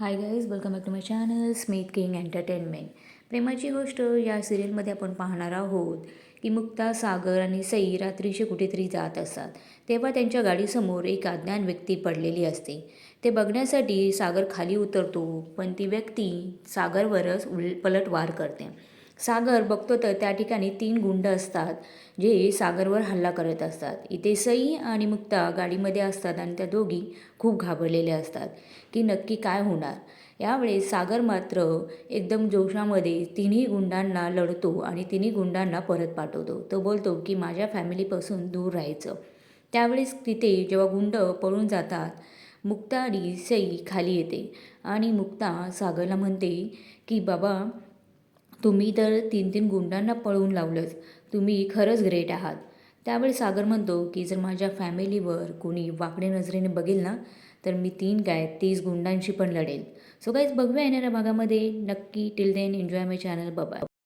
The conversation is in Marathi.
Hi guys welcome back to my channel Smith King entertainment प्रेमाची गोष्ट या सिरियलमध्ये आपण पाहणार आहोत की मुक्ता सागर आणि सई रात्रीचे कुठेतरी जात असतात. तेव्हा त्यांच्या गाडीसमोर एक अज्ञान व्यक्ती पडलेली असते. ते बघण्यासाठी सागर खाली उतरतो पण ती व्यक्ती सागरवरच उल पलटवार करते. सागर बघतो तर त्या ठिकाणी तीन गुंड असतात जे सागरवर हल्ला करत असतात. इथे सई आणि मुक्ता गाडीमध्ये असतात आणि त्या दोघी खूप घाबरलेल्या असतात की नक्की काय होणार. यावेळेस सागर मात्र एकदम जोशामध्ये तिन्ही गुंडांना लढतो आणि तिन्ही गुंडांना परत पाठवतो. तो बोलतो की माझ्या फॅमिलीपासून दूर राहायचं. त्यावेळेस तिथे जेव्हा गुंड पळून जातात मुक्ता आणि सई खाली येते आणि मुक्ता सागरला म्हणते की बाबा तुम्ही तर तीन तीन गुंडांना पळवून लावलंच. तुम्ही खरंच ग्रेट आहात. त्यावेळी सागर म्हणतो की जर माझ्या फॅमिलीवर कोणी वाकडे नजरेने बघेल ना तर मी तीन काय तीस गुंडांशी पण लढेल. सो काहीच बघूया येणाऱ्या भागामध्ये. नक्की till then enjoy my channel बाबा